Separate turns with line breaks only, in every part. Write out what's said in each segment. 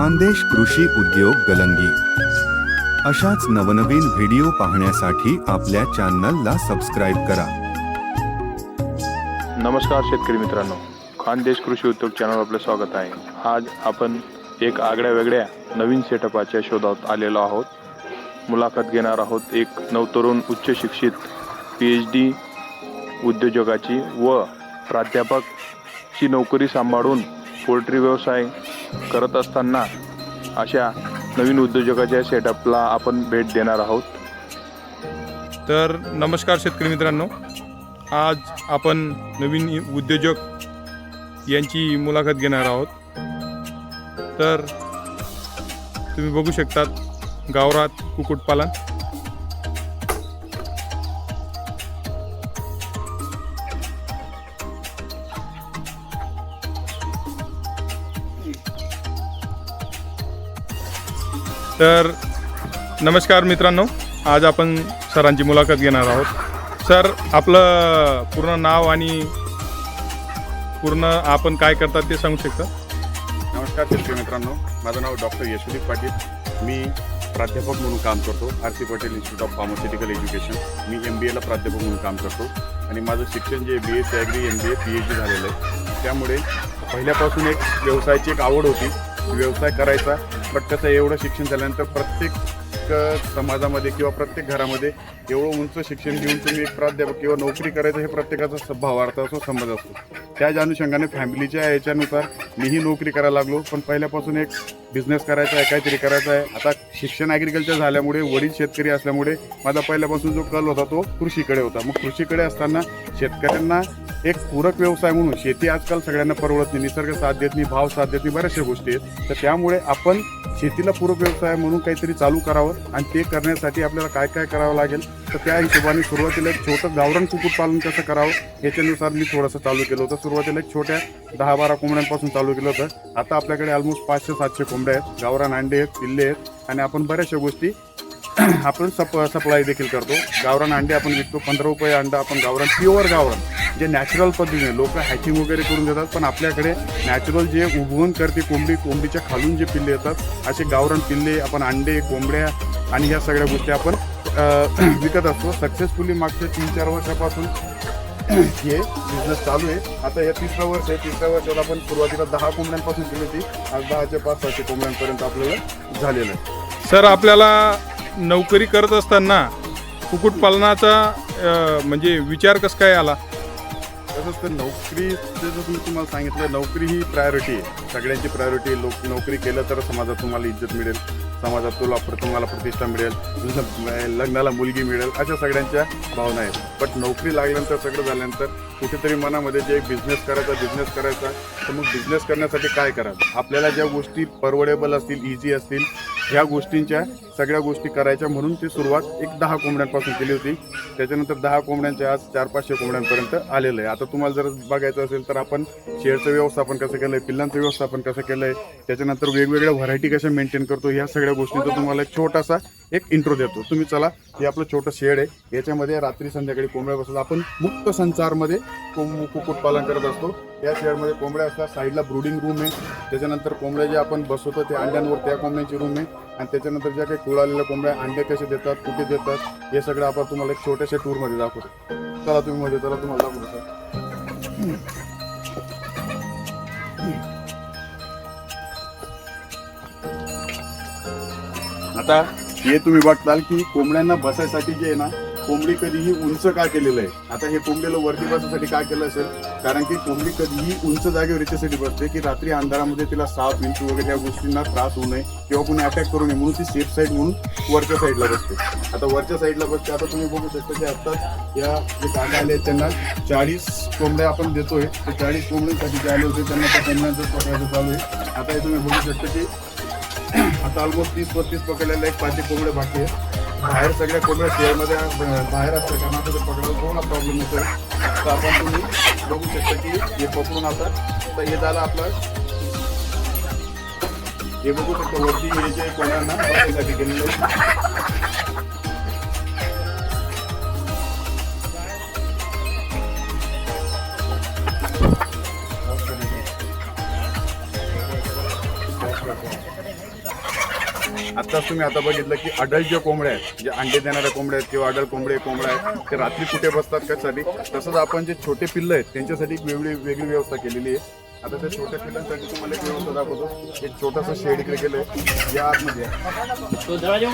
खानदेश कृषी उद्योग गलंगी. अशाच नवनवीन व्हिडिओ पाहण्यासाठी आपल्या चॅनलला सबस्क्राईब करा.
नमस्कार शेतकरी मित्रांनो. खानदेश कृषी उद्योग चॅनल आपलं स्वागत आहे. आज आपण एक आगळ्या वेगळ्या नवीन सेटअपाच्या शोधात आलेलो आहोत. मुलाखत घेणार आहोत एक नवतरुण उच्च शिक्षित पी एच डी उद्योजकाची व प्राध्यापकची नोकरी सांभाळून पोल्ट्री व्यवसाय करत असताना अशा नवीन उद्योजकाच्या सेटअपला आपण भेट देणार आहोत. तर नमस्कार शेतकरी मित्रांनो. आज आपण नवीन उद्योजक यांची मुलाखत घेणार आहोत. तर तुम्ही बघू शकतात गावरात कुक्कुटपालन तर नमस्कार मित्रांनो आज आपण सरांची मुलाखत घेणार आहोत. सर आपलं पूर्ण नाव आणि पूर्ण आपण काय करतात ते सांगू शकता?
नमस्कार शेतकरी मित्रांनो माझं नाव डॉक्टर यशोदीप पाटील. मी प्राध्यापक म्हणून काम करतो R C Patel institute of pharmaceutical education. Me M B एला प्राध्यापक म्हणून काम करतो आणि माझं शिक्षण जे B S agri M B A P H D झालेलं आहे त्यामुळे पहिल्यापासून एक व्यवसायाची एक आवड होती. व्यवसाय करायचा बट कसं एवढं शिक्षण झाल्यानंतर प्रत्येक समाजामध्ये किंवा प्रत्येक घरामध्ये एवढं उंच शिक्षण घेऊन तुम्ही एक प्राध्यापक किंवा नोकरी करायचं हे प्रत्येकाचा भावार्थ असो समज असतो त्याच अनुषंगाने फॅमिलीच्या याच्यानुसार मीही नोकरी करायला लागलो पण पहिल्यापासून एक बिझनेस करायचा आहे काहीतरी करायचं आहे. आता शिक्षण ॲग्रिकल्चर झाल्यामुळे वडील शेतकरी असल्यामुळे माझा पहिल्यापासून जो कल होता तो कृषीकडे होता. मग कृषीकडे असताना शेतकऱ्यांना एक पूरक व्यवसाय म्हणून शेती आजकाल सगळ्यांना परवडत नाही निसर्ग साथ देत नाही भाव साथ देत नाही बऱ्याचशा गोष्टी आहेत. तर त्यामुळे आपण शेतीला पूरक व्यवसाय म्हणून काहीतरी चालू करावं आणि ते करण्यासाठी आपल्याला काय काय करावं लागेल तर त्या हिशोबाने सुरुवातीला एक छोटं गावरण कुक्कुटपालन कसं करावं याच्यानुसार मी थोडंसं चालू केलं होतं. सुरुवातीला एक छोट्या दहा बारा कोंबड्यांपासून चालू केलं होतं. आता आपल्याकडे ऑलमोस्ट पाचशे सातशे कोंबड्या आहेत. गावरान अंडे आहेत पिल्ले आहेत आणि आपण बऱ्याचशा गोष्टी आपण सप सप्लाय देखील करतो. गावरान अंडे आपण विकतो पंधरा रुपये अंडा आपण गावरान प्युअर गावरान. जे नॅचरल पद्धतीने लोक हॅकिंग वगैरे करून देतात पण आपल्याकडे नॅचरल जे उभवून करते कोंबडी कोंबडीच्या खालून जे पिल्ले येतात असे गावरान पिल्ले आपण अंडे कोंबड्या आणि ह्या सगळ्या गोष्टी आपण विकत असतो. सक्सेसफुली मागच्या तीन चार वर्षापासून हे बिझनेस चालू आहे. आता हे तिसरं वर्ष आहे. तिसऱ्या वर्षात आपण सुरुवातीला दहा कोंबड्यांपासून केली होती. आज दहाचे पाच सहाशे कोंबड्यांपर्यंत आपल्याला झालेलं आहे.
सर आपल्याला नोकरी करत असताना कुक्कुटपालनाचा म्हणजे विचार कसं काय आला?
तसंच तर नोकरी जसं मी तुम्हाला सांगितलं नोकरी ही प्रायोरिटी आहे. सगळ्यांची प्रायोरिटी लोक नोकरी केलं तर समाजात तुम्हाला इज्जत मिळेल. समाजात तुला तुम्हाला प्रतिष्ठा मिळेल. लग्नाला मुलगी मिळेल. अशा सगळ्यांच्या भावना आहेत. बट नोकरी लागल्यानंतर सगळं झाल्यानंतर कुठेतरी मनामध्ये जे बिझनेस करायचा बिझनेस करायचा तर मग बिझनेस करण्यासाठी काय करावं? आपल्याला ज्या गोष्टी परवडेबल असतील इझी असतील ह्या गोष्टींच्या सगळ्या गोष्टी करायच्या म्हणून ती सुरुवात एक दहा कोंबड्यांपासून केली होती. त्याच्यानंतर दहा कोंबड्यांच्या आज चार पाचशे कोंबड्यांपर्यंत आलेलं आहे. आता तुम्हाला जर बघायचं असेल तर आपण शेअरचं व्यवस्थापन कसं केलं आहे पिल्लांचं व्यवस्थापन कसं केलं आहे त्याच्यानंतर वेगवेगळ्या व्हरायटी कशा मेंटेन करतो ह्या सगळ्या गोष्टींचा तुम्हाला एक छोटासा एक इंट्रो देतो. तुम्ही चला हे आपलं छोटं शेड आहे. याच्यामध्ये रात्री संध्याकाळी कोंबड्या बसतात आपण मुक्त संचारमध्ये कोंब कुक्कुटपालन करत असतो. या शेडमध्ये कोंबड्या असतात. साईडला ब्रुडिंग रूम आहे. त्याच्यानंतर कोंबड्या जे आपण बसवतो त्या अंड्यांवर त्या कोंबड्यांची रूम आहे. आणि त्याच्यानंतर ज्या काही कुळालेल्या कोंबड्या अंडे कसे देतात कुठे देतात हे सगळं आपण तुम्हाला एक छोट्याशा टूरमध्ये दाखवतो. चला तुम्ही मध्ये चला तुम्हाला दाखवतो सर आता हे तुम्ही बघताल की कोंबड्यांना बसायसाठी जे आहे ना कोंबडी कधीही उंच का केलेलं आहे? आता हे कोंबडीला वरती बसण्यासाठी काय केलं असेल? कारण की कोंबडी कधीही उंच जागेवर याच्यासाठी बसते की रात्री अंधारामध्ये तिला साप विंचू वगैरे या गोष्टींना त्रास होऊ नये किंवा कोणी अटॅक करू नये म्हणून ती सेफ साईड म्हणून वरच्या साईडला बसते. आता वरच्या साईडला बसते आता तुम्ही बघू शकता की आत्ताच या जे कांदा आले आहेत त्यांना चाळीस कोंबड्या आपण देतोय. ते चाळीस कोंबड्यांसाठी जे आले होते त्यांना त्यांना जर पकडायचं चालू आहे. आता हे तुम्ही बघू शकता की आता ऑलमोस्ट तीस पस्तीस पकडलेले एक पाचशे कोंबड्या बाकी आहे बाहेर सगळ्या कोंबड्या शेअरमध्ये बाहेर असतं कारण आता ते पकडायला थोडा प्रॉब्लेम येतोय तर आपण तुम्ही बघू शकता की हे पकडून आता तर हे झालं आपलं. हे बघू शकतो वरती हे जे कोंबड्यांना बसायसाठी आत्ताच तुम्ही आता बघितलं की अडल्ट ज्या कोंबड्या आहेत जे अंडे देणाऱ्या कोंबड्या आहेत किंवा अडल्ट कोंबडे कोंबड्या आहेत ते रात्री कुठे बसतात कशासाठी? तसंच आपण जे छोटे पिल्लं आहेत त्यांच्यासाठी एक वेगळी वेगळी व्यवस्था केलेली आहे. आता त्या छोट्या पिल्लांसाठी तुम्हाला एक व्यवस्था दाखवतो. एक छोटासा शेड इकडे या आतमध्ये आहे.
काय दरवाजा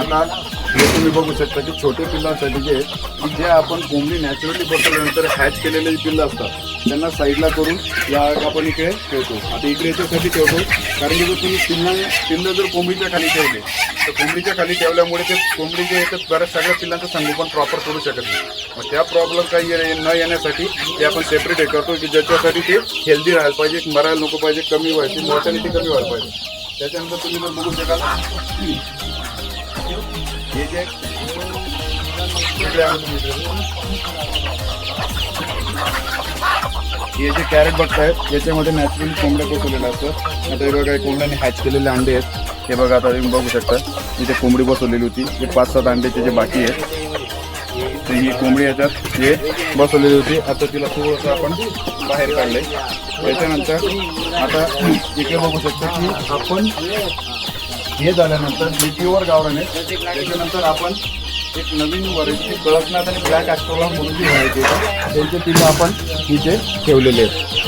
आता हे तुम्ही बघू शकता की छोटे पिल्लांसाठी जे आहे, की जे आपण कोंबडी नॅचरली बसवल्यानंतर हॅच केलेले जे पिल्लं असतात त्यांना साईडला करून या आपण इकडे ठेवतो. आता इकडे याच्यासाठी ठेवतो कारण की जर तुम्ही पिल्ला पिल्लं जर कोंबडीच्या खाली ठेवले तर कोंबडीच्या खाली ठेवल्यामुळे ते कोंबडीचे याच्यात बऱ्याच सगळ्या पिल्लांचं संगोपन प्रॉपर करू शकत नाही. मग त्या प्रॉब्लेम काही ये- न येण्यासाठी ते आपण सेपरेट हे करतो की ज्याच्यासाठी ते हेल्दी राहायला पाहिजे मरायला नको पाहिजे कमी व्हायची मॉर्टॅलिटी कमी व्हायला पाहिजे. त्याच्यानंतर तुम्ही जर बघू शकाल हे जे हे जे कॅरेट बघतायत याच्यामध्ये नॅचरली कोंबड्या बसवलेल्या असतात. आता हे बघा कोंबड्याने हॅच केलेले अंडे आहेत. हे बघा आता तुम्ही बघू शकता. इथे कोंबडी बसवलेली होती. हे पाच सात अंड्याचे जे बाकी आहेत तर ही कोंबडी याच्यात हे बसवलेली होती. आता तिला थोडंसं आपण बाहेर काढलंय. त्याच्यानंतर आता इकडे बघू शकता की आपण हे झाल्यानंतर हे प्युअर गावरान आहे त्याच्यानंतर आपण एक नवीन व्हरायटी कळकनाथ आणि ब्लॅक ॲस्ट्रोला म्हणून जी व्हरायटी आहे. त्यांचे पिल्लं आपण इथे ठेवलेले आहेत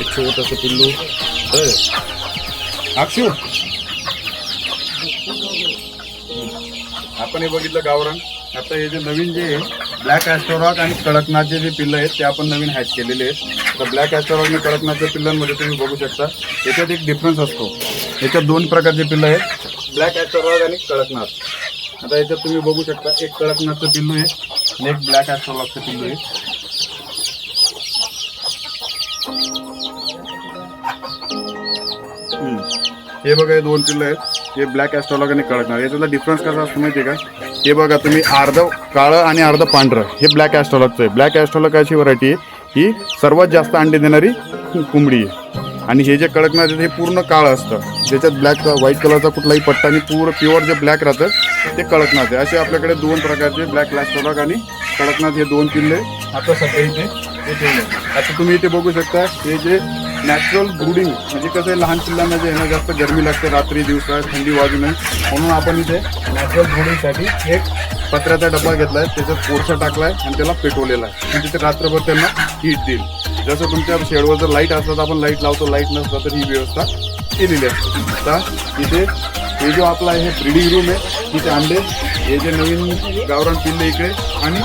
एक छोटंसं पिल्लू. अक्षू. आपण हे बघितलं गावरान. आता हे जे नवीन जे आहे ब्लॅक ॲस्टोरॉक आणि कडकनाथचे जे पिल्लं आहेत ते आपण नवीन हॅच केलेले आहेत. तर ब्लॅक ॲस्टोरॉक आणि कडकनाथच्या पिल्लांमध्ये तुम्ही बघू शकता. याच्यात एक डिफरन्स असतो. याच्यात दोन प्रकारचे पिल्लं आहेत ब्लॅक ॲस्टोरॉक आणि कडकनाथ. आता याच्यात तुम्ही बघू शकता एक कडकनाथचं पिल्लू आहे आणि एक ब्लॅक ॲस्ट्रोलॉगचं पिल्लू आहे. हे बघा हे दोन पिल्लं आहेत. हे ब्लॅक ॲस्ट्रॉलॉग आणि कडकनाथ याच्यातला डिफरन्स कसा असतो माहिती आहे का? हे बघा तुम्ही अर्धं काळं आणि अर्धं पांढरं. हे ब्लॅक ॲस्ट्रॉलॉगचं आहे. ब्लॅक ॲस्ट्रॉलॉगाची व्हरायटी आहे? ही सर्वात जास्त अंडे देणारी कोंबडी आहे. आणि हे जे कडकनाथ आहे हे पूर्ण काळं असतं. ज्याच्यात ब्लॅक व्हाईट कलरचा कुठलाही पट्टा आणि पूर्ण प्युअर जे ब्लॅक राहतं ते कडकनाथ आहे असे आपल्याकडे दोन प्रकारचे ब्लॅक ॲस्ट्रॉलॉग आणि कडकनाथ हे दोन किल्ले. आता सध्या इथे हे आता तुम्ही इथे बघू शकता हे जे नॅचरल ब्रुडिंग म्हणजे कसं आहे लहान पिल्लांना जे आहे ना जास्त गरमी लागते रात्री दिवसात थंडी वाजू नये. म्हणून आपण इथे नॅचरल ब्रुडिंगसाठी एक पत्र्याचा डब्बा घेतला आहे त्याच्यात कोळसा टाकला आहे आणि त्याला पेटवलेला आहे. म्हणजे आणि तिथे रात्रभर त्यांना हीट देईल. जसं तुमच्या शेडवर जर लाइट असलं तर आपण लाइट लावतो लाइट नसलं तर ही व्यवस्था केलेली आहे. आता इथे हे जो आपला हे ब्रिडिंग रूम आहे तिथे अंडे हे जे नवीन गावरान पिल्ले इकडे आणि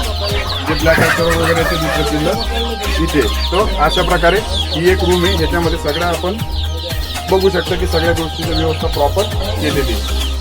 जे ब्लॅक ॲक्टर वगैरे ते दुसरं पिल्लं इथे. तो अशा प्रकारे ही एक रूम आहे ह्याच्यामध्ये सगळ्या आपण बघू शकता की सगळ्या गोष्टीची व्यवस्था प्रॉपर केलेली आहे.